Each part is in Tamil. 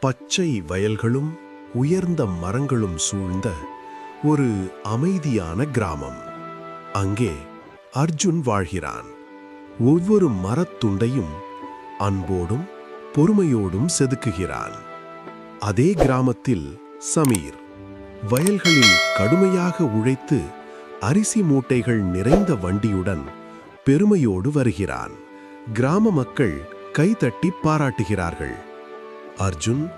பச்சை வயல்களும் உயர்ந்த மரங்களும் சூழ்ந்த ஒரு அமைதியான கிராமம். அங்கே அர்ஜுன் வாழ்கிறான். ஒவ்வொரு மரத்துண்டையும் அன்போடும் பொறுமையோடும் செதுக்குகிறான். அதே கிராமத்தில் சமீர் வயல்களில் கடுமையாக உழைத்து அரிசி மூட்டைகள் நிறைந்த வண்டியுடன் பெருமையோடு வருகிறான். கிராம மக்கள் கைதட்டி பாராட்டுகிறார்கள். அர்ஜுன்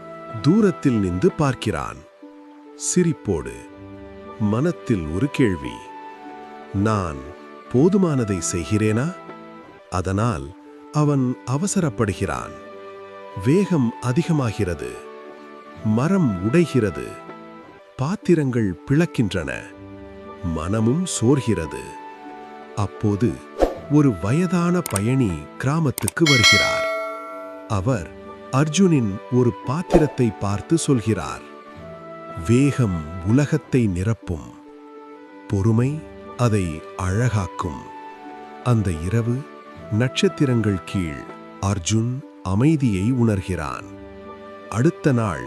தூரத்தில் நின்று பார்க்கிறான். சிரிப்போடு மனத்தில் ஒரு கேள்வி. நான் போதுமானதை செய்கிறேனா? அதனால் அவன் அவசரப்படுகிறான். வேகம் அதிகமாகிறது. மரம் உடைகிறது. பாத்திரங்கள் பிளக்கின்றன. மனமும் சோர்கிறது. அப்போது ஒரு வயதான பயணி கிராமத்துக்கு வருகிறார். அவர் அர்ஜுனின் ஒரு பாத்திரத்தை பார்த்து சொல்கிறார் வேகம் உலகத்தை நிரப்பும். பொறுமை அதை அழகாக்கும். அந்த இரவு நட்சத்திரங்கள் கீழ் அர்ஜுன் அமைதியை உணர்கிறான். அடுத்த நாள்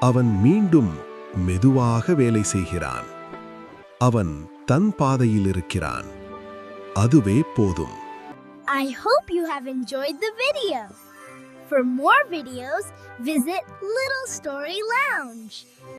அவன் மீண்டும் மெதுவாக வேலை செய்கிறான். அவன் தன் பாதையில் இருக்கிறான். அதுவே போதும் I hope you have enjoyed the video. For more videos, visit Little Story Lounge.